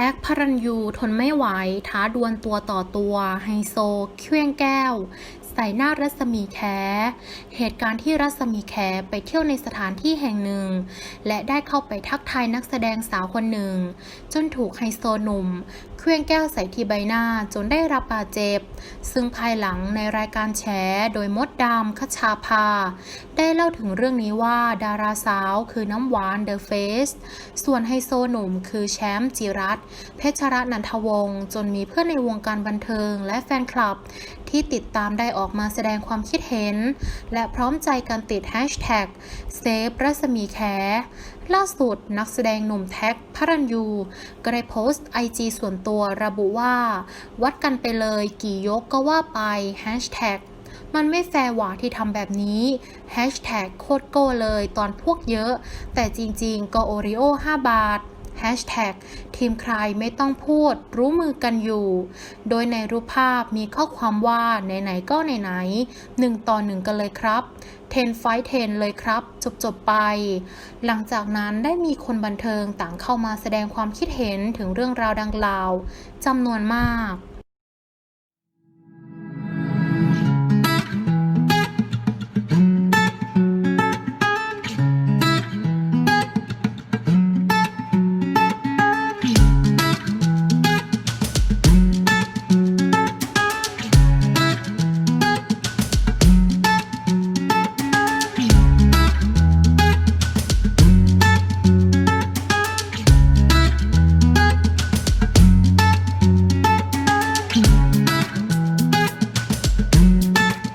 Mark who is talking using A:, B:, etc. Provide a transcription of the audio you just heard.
A: ท็กพระรัญยูทนไม่ไหว ท้าดวลตัวต่อตัว ไฮโซเคลื่องแก้ว ใส่หน้ารัศมีแขเหตุการณ์ที่รัศมีแขไปเที่ยวในสถานที่แห่งหนึ่ง และได้เข้าไปทักทายนักแสดงสาวคนหนึ่ง จนถูกไฮโซหนุ่มเคลื่องแก้วใส่ที่ใบหน้าจนได้รับบาดเจ็บ ซึ่งภายหลังในรายการแฉโดยมดดำคชาภา ได้เล่าถึงเรื่องนี้ว่าดาราสาวคือน้ำหวานเดอะเฟสส่วนไฮโซหนุ่มคือแชมป์จิรัตเพชรรัตน์นันทวงศ์จนมีเพื่อนในวงการบันเทิงและแฟนคลับ ที่ติดตามได้ออกมาแสดงความคิดเห็น และพร้อมใจกันติดแฮชแท็กเซฟรัศมีแขล่าสุดนักแสดงหนุ่มแท็กพระรัญยูก็ได้โพสต์ไอจีส่วนตัวระบุว่า วัดกันไปเลยกี่ยกก็ว่าไปแฮชแท็กมันไม่แฟร์หว่าที่ทำแบบนี้แฮชแท็กโคตรโก้เลยตอนพวกเยอะ แต่จริงๆก็โอริโอ 5 บาท แฮชแท็กทีมใครไม่ต้องพูดรู้มือกันอยู่ โดยในรูปภาพมีข้อความว่า ไหนๆ ก็ไหนๆหนึ่งต่อหนึ่งกันเลยครับ10 fight 10 เลยครับ จบๆไป หลังจากนั้นได้มีคนบันเทิงต่างเข้ามาแสดงความคิดเห็นถึงเรื่องราวดังกล่าวจำนวนมาก